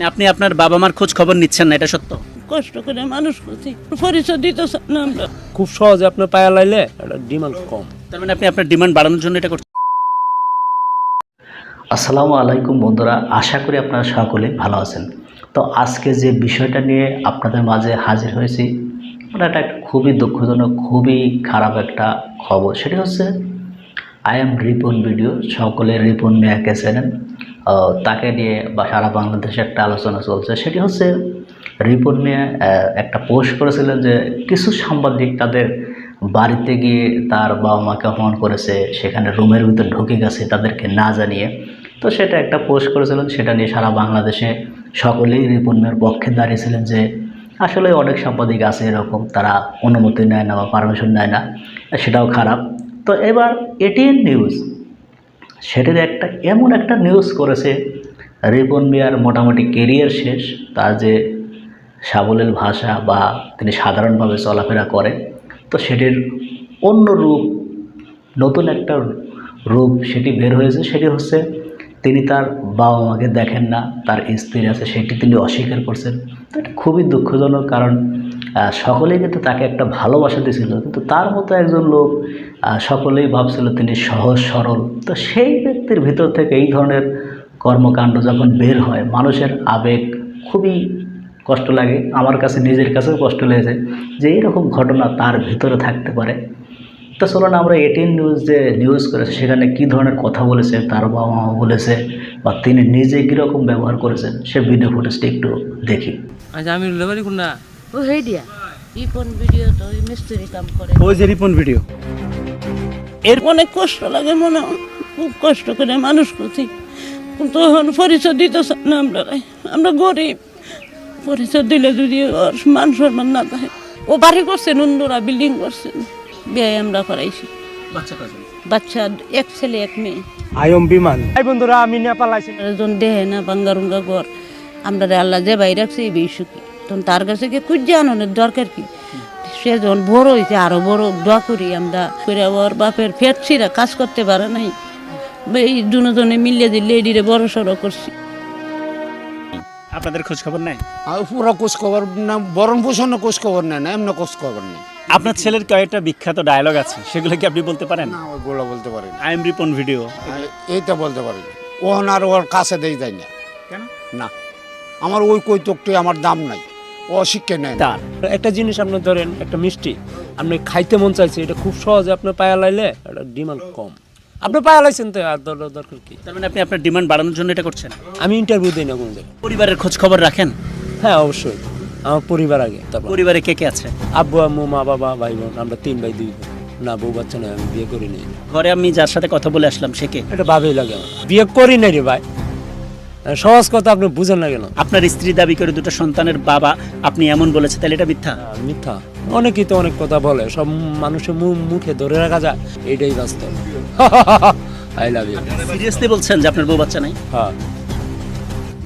মানে আপনি আপনার বাবা মার খোঁজ খবর নিচ্ছেন না এটা সত্য? কষ্ট করে মানুষ করছি পরিচয় দিতে চান না আমরা। খুব সহজে আপনার পায়া লাইলে এটা ডিমান্ড কম। তার মানে আপনি আপনার ডিমান্ড বাড়ানোর জন্য এটা করছেন? আসসালামু আলাইকুম বন্ধুরা আশা করি আপনারা সকলে ভালো আছেন। তো আজকে যে বিষয়টা নিয়ে আপনাদের মাঝে হাজির হয়েছি মানে এটা একটা খুবই দুঃখজনক খুবই খারাপ একটা খবর। সেটি হচ্ছে আই এম রিপন ভিডিও সকলে রিপন মেয়াকে চেনেন। তাকে নিয়ে বা সারা বাংলাদেশে একটা আলোচনা চলছে। সেটি হচ্ছে মিয়া আহ, একটা পোস্ট করেছিলেন যে কিছু সাংবাদিক তাদের বাড়িতে গিয়ে তার বাবা মাকে অপমান করেছে সেখানে রুমের ভিতর ঢুকে গেছে তাদেরকে না জানিয়ে। তো সেটা একটা পোস্ট করেছিলেন সেটা নিয়ে সারা বাংলাদেশে সকলেই রিপন পক্ষে দাঁড়িয়েছিলেন যে আসলে অনেক সাংবাদিক আছে এরকম তারা অনুমতি নেয় না বা পারমিশন নেয় না সেটাও খারাপ। তো এবার এটিএন নিউজ সেটির একটা এমন একটা নিউজ করেছে, রিপন মিয়ার মোটামুটি কেরিয়ার শেষ তার যে সাবলীল ভাষা বা তিনি সাধারণভাবে চলাফেরা করে তো সেটির অন্য রূপ, নতুন একটা রূপ সেটি বের হয়েছে, সেটি হচ্ছে তিনি তার বাবা মাকে দেখেন না, তার স্ত্রী আছে, সেটি তিনি অস্বীকার করছেন। তো এটা খুবই দুঃখজনক, কারণ সকলেই কিন্তু তাকে একটা ভালোবাসা দিয়েছিল। কিন্তু তার মতো একজন লোক সকলেই ভাবছিল তিনি সহজ, সরল। তো সেই ব্যক্তির ভিতর থেকে এই ধরনের কর্মকাণ্ড যখন বের হয়, মানুষের আবেগ খুবই কষ্ট লাগে। আমার কাছে, নিজের কাছেও কষ্ট লেগেছে যে এইরকম ঘটনা তার ভিতরে থাকতে পারে। তো চলুন আমরা এটিএন নিউজ যে নিউজ করেছে, সেখানে কী ধরনের কথা বলেছে, তার বাবা মা বলেছে বা তিনি নিজে কীরকম ব্যবহার করেছেন, সে ভিডিও ফুটেজটি একটু দেখি। আচ্ছা আমি ও ভিডিও তো ওই মিস্ত্রি কাম করে। ওই যে রিপন ভিডিও এর অনেক কষ্ট লাগে মনে খুব কষ্ট করে মানুষ করছি। কিন্তু এখন পরিচয় দিতে না আমরা আমরা গরিব। পরিচয় দিলে যদি ওর মান সম্মান না থাকে। ও বাড়ি করছেন অন্যরা বিল্ডিং করছেন বিয়ে আমরা করাইছি। বাচ্চা বাচ্চা এক ছেলে এক মেয়ে। আয়ম বিমান এই বন্ধুরা আমি নেপাল আইছি। একজন দেহে না বাঙ্গারুঙ্গা ঘর। আমরা রে আল্লাহ যে বাইরে রাখছে এই সুখী। তখন তার কাছে কি খুঁজে আননের দরকার কি? সে যখন বড় হয়েছে আরও বড় দোয়া করি আমরা করে ওর বাপের ফেটছিরা কাজ করতে পারে নাই। এই দুজনে মিলিয়ে দিয়ে লেডিরে বড় সড়ো করছি। আপনাদের খোঁজ খবর নাই? আর পুরো কোষ খবর না বরণ পোষণ কোষ খবর নেই না এমনি কোষ খবর নেই। আপনার ছেলের কয়েকটা বিখ্যাত ডায়লগ আছে সেগুলো কি আপনি বলতে পারেন? না ওইগুলো বলতে পারি আই এম রিপন ভিডিও এইটা বলতে পারি না। ওহন আর ওর কাছে দেই যায় না। কেন? না। আমার ওই কৈতকটি আমার দাম নাই। ও শিক্ষা নেয় না তার। একটা জিনিস আপনি ধরেন একটা মিষ্টি আপনি খাইতে মন চাইছে এটা খুব সহজে আপনার পায়া লাইলে এটা ডিমান্ড কম। আপনি পায়া লাইছেন তো আর দর- দরকার কি? তার মানে আপনি আপনার ডিমান্ড বাড়ানোর জন্য এটা করছেন? আমি ইন্টারভিউ দিই না কোন জায়গায় পরিবারের খোঁজ খবর রাখেন? হ্যাঁ অবশ্যই। আমার পরিবার আগে তারপর। পরিবারে কে কে আছে? আব্বু আম্মু মা বাবা ভাই বোন আমরা তিন ভাই দুই বোন। না বউ বাচ্চা নয় আমি বিয়ে করি নাই। ঘরে আমি যার সাথে কথা বলে আসলাম সে কে? এটা ভাবেই লাগে আমার। বিয়ে করি নাই রে ভাই। সহজ কথা আপনি বুঝেন না কেন? আপনার স্ত্রী দাবি করে দুটো সন্তানের বাবা আপনি এমন বলেছে তাহলে এটা মিথ্যা? মিথ্যা। অনেকেই তো অনেক কথা বলে সব মানুষের মুখে ধরে রাখা যায় এটাই বাস্তব। আই লাভ ইউ সিরিয়াসলি বলছেন যে আপনার বউ বাচ্চা নাই? হ্যাঁ।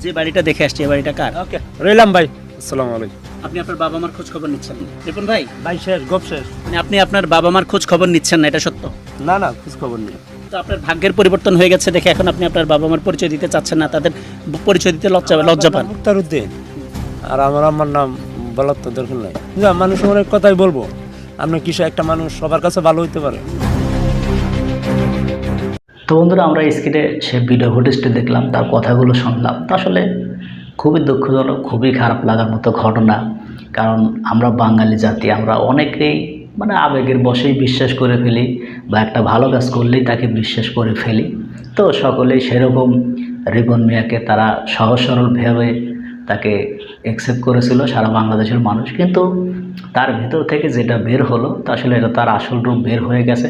যে বাড়িটা দেখে আসছে এই বাড়িটা কার? ওকে রইলাম ভাই। আসসালামু আলাইকুম। আপনি আপনার বাবা মার খোঁজ খবর নিচ্ছেন। রিপন ভাই? ভাই শেষ গপ শেষ। মানে আপনি আপনার বাবা মার খোঁজ খবর নিচ্ছেন না এটা সত্য? না না খোঁজ খবর নেই। তো আপনার ভাগ্যের পরিবর্তন হয়ে গেছে দেখে এখন আপনি আপনার বাবা মার পরিচয় দিতে চাচ্ছেন না তাদের পরিচয় দিতে লজ্জা লজ্জা পান। মুক্তার উদ্দিন। আর আমার আমার নাম বলার তো দরকার নাই। না মানুষ অনেক কথাই বলব আপনি কিছু একটা মানুষ সবার কাছে ভালো হইতে পারে। তো বন্ধুরা আমরা স্ক্রিনে সে ভিডিও ফুটেজটি দেখলাম তার কথাগুলো শুনলাম। তো আসলে খুবই দুঃখজনক খুবই খারাপ লাগার মতো ঘটনা। কারণ আমরা বাঙালি জাতি আমরা অনেকেই মানে আবেগের বশেই বিশ্বাস করে ফেলি বা একটা ভালো কাজ করলেই তাকে বিশ্বাস করে ফেলি। তো সকলেই সেরকম রিপন মিয়াকে তারা সহজ সরলভাবে তাকে অ্যাকসেপ্ট করেছিল সারা বাংলাদেশের মানুষ। কিন্তু তার ভিতর থেকে যেটা বের হলো, তা আসলে এটা তার আসল রূপ বের হয়ে গেছে।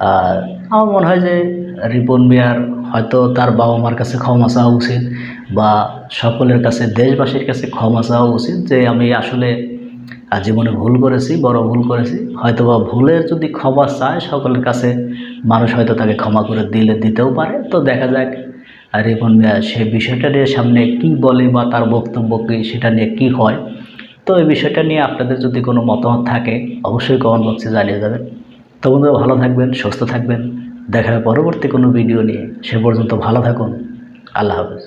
আর আমার মনে হয় যে রিপন মিয়ার হয়তো তার বাবা মার কাছে ক্ষমা চাওয়া উচিত বা সকলের কাছে, দেশবাসীর কাছে ক্ষমা চাওয়া উচিত যে আমি আসলে আহ, জীবনে ভুল করেছি বড় ভুল করেছি। হয়তো বা ভুলের যদি ক্ষমা চায় সকলের কাছে মানুষ হয়তো তাকে ক্ষমা করে দিলে দিতেও পারে। তো দেখা যাক আর রিপন মিয়া সে বিষয়টা নিয়ে সামনে কি বলে বা তার বক্তব্য কী সেটা নিয়ে কি হয়? তো এই বিষয়টা নিয়ে আপনাদের যদি কোনো মতামত থাকে অবশ্যই কমেন্ট বক্সে জানিয়ে যাবেন। তো বন্ধুরা ভালো থাকবেন সুস্থ থাকবেন। দেখা হবে পরবর্তী কোনো ভিডিও নিয়ে সে পর্যন্ত ভালো থাকুন। আল্লাহ হাফেজ।